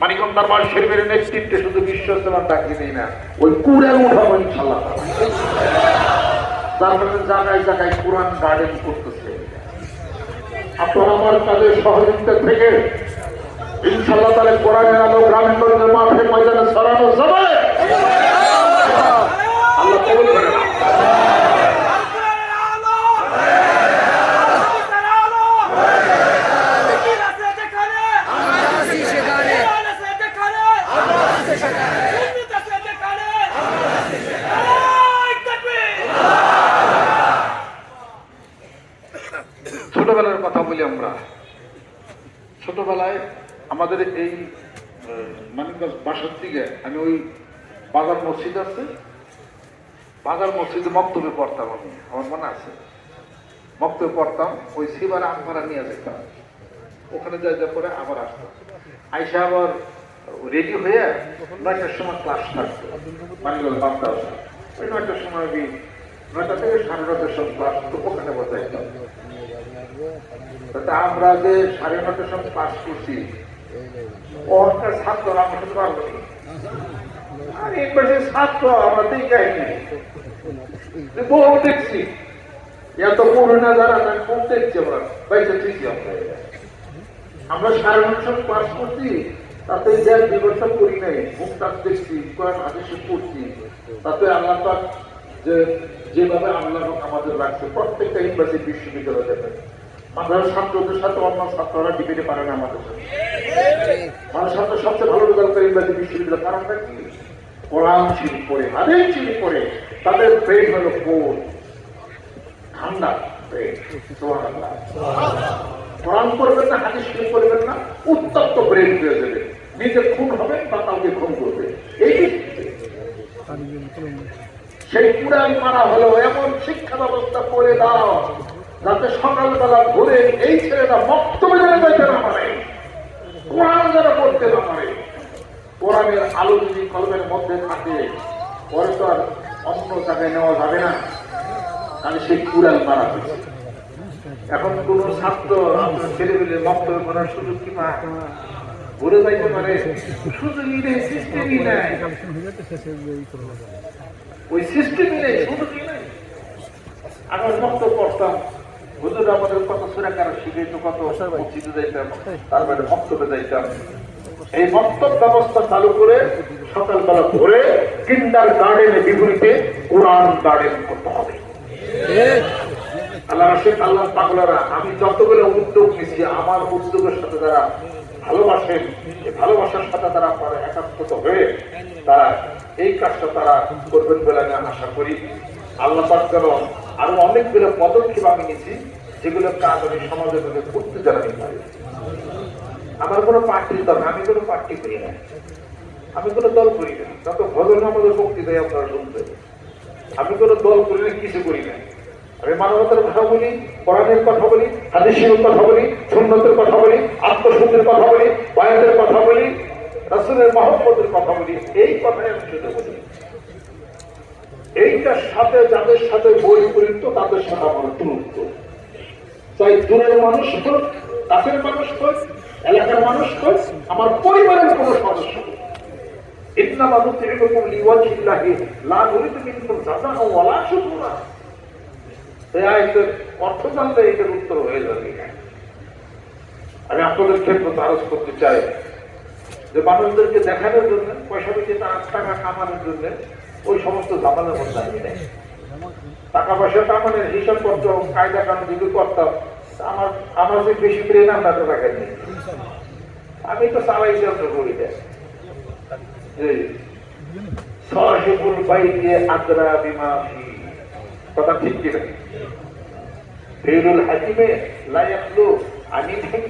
মানিকম শুধু না, ওই ইনশাল্লাহ কোরআন গার্ডেন করতেছে। আপনার কাজে সহযোগিতা থেকে ইনশাল্লাহ তাহলে কোরআনের আলো মাঠে ময়দানে সরানো যাবে আল্লাহ কবুল করে না ছোটবেলার কথা বলি আমরা ছোটবেলায় আমাদের এই মানিকগঞ্জ বাসার দিকে আমি ওই বাজার মসজিদ আছে, বাজার মসজিদে মক্তবে পড়তাম আমি, আমার মনে আছে। মক্তবে পড়তাম, ওই শিবার আমভাড়া নিয়ে যেতাম। ওখানে যা যা পরে আবার আসতাম। আইসা আবার রেডি হয়ে নয়টার সময় ক্লাস থাকতো, মানিকগঞ্জ বাপ্তা ওই নয়টার সময় আমি নয়টা থেকে সাড়ে নয়টার সময় তো আমরা যে সাড়ে নটার সময় পাস করছি ওটা ছাত্র আমরা পারব ছাত্র আমরা দেখাই নাই বহু দেখছি যারা না, খুব আমরা সাড়ে নটার সময় করছি, তাতে করি নাই মুখটাক দেখছি কোরআন পড়ছি তাতে আল্লাহ পাক যে যেভাবে আল্লাহ আমাদের রাখছে, প্রত্যেকটা ইউনিভার্সিটি বিশ্ববিদ্যালয় পারে না আমাদের ভালো ইউনিভার্সিটি বিশ্ববিদ্যালয়। তাদের ব্রেন হলো ঠান্ডা না করবেন না, উত্তপ্ত ব্রেন হয়ে যাবে। নিজে খুন হবে বা কাউকে খুন করবে। এই সেই কুড়াল মারা হলো, এমন শিক্ষা ব্যবস্থা করে দাও যাতে সকালবেলা ঘুরে এই ছেলেটা বক্তব্য যেন যাইতে না পারে। কোরআন যেন পড়তে না পারে, কোরআনের আলো যদি কলমের মধ্যে থাকে পরে তো আর অন্য জায়গায় নেওয়া যাবে না। তাহলে সেই কুড়াল মারা হয়েছে। এখন কোন ছাত্র, আপনার ছেলে পেলে বক্তব্য করার সুযোগ কি পায়? ঘুরে যাইতে পারে সুযোগই নেই সিস্টেমই নেই। ওই সিস্টেমই নেই করতাম হুজুর আমাদের কত সুরাকার শিখাইতো, কত মসজিদে যাইতাম তারপরে বক্তব্যে যাইতাম। এই বক্তব্য ব্যবস্থা চালু করে সকালবেলা ধরে কিন্ডার গার্ডেনে বিপরীতে কোরআন গার্ডেন করতে হবে। আল্লাহ রাশেদ আল্লাহ পাগলারা, আমি যতগুলো উদ্যোগ নিচ্ছি আমার উদ্যোগের সাথে যারা ভালোবাসেন ভালোবাসার সাথে তারা পরে একাত্মত হয়ে তারা এই কাজটা তারা করবেন বলে আমি আশা করি। আল্লাহ পাক যেন আরও অনেকগুলো পদক্ষেপ আমি নিচ্ছি যেগুলো কাজ আমি সমাজের মধ্যে করতে জানাতে পারি। আমার কোনো পার্টির দল, আমি কোনো পার্টি করি না। আমি কোনো দল করি না। যত ভজন আমাদের বক্তৃতায় আপনারা শুনতে আমি কোনো দল করি না, কিছু করি না। আমি মানবতার কথা বলি কোরআনের কথা বলি, হাদিসের কথা বলি, সুন্নতের কথা বলি, আত্মশুদ্ধির কথা বলি, বায়াতের কথা বলি, রাসুলের মহব্বতের কথা বলি, এই কথাই আমি শুধু বলি। এইটার সাথে যাদের সাথে বই পরিত তাদের সাথে আমার দূরত্ব। চাই দূরের মানুষ হোক, কাছের মানুষ হোক, এলাকার মানুষ হোক, আমার পরিবারের কোনো সদস্য হোক। ইন্নামা নুতিইকুম লিওয়াজহিল্লাহি, লা নুরিদু মিনকুম জাযাআন ওয়ালা শুকুরা। আয়াতের অর্থ জানলে এটার উত্তর হয়ে যাবে। আমি আপনাদের ক্ষেত্রে আরজ করতে চাই যে মানুষদেরকে দেখানোর জন্য, পয়সা তার টাকা কামানোর জন্য ওই সমস্ত জামানের মধ্যে আমি নেই। টাকা পয়সা কামানোর হিসাব করতো কায়দা কানুন যদি করতাম আমার আমার যে বেশি ব্রেন আমরা তো টাকা নেই। আমি তো চালাই যন্ত্র করি না। সাহেবুল বাইতে আদরা বিমা কথা ঠিক কিনা ফেরুল হাকিমে লা ইয়াখলু আনিল হিকমা।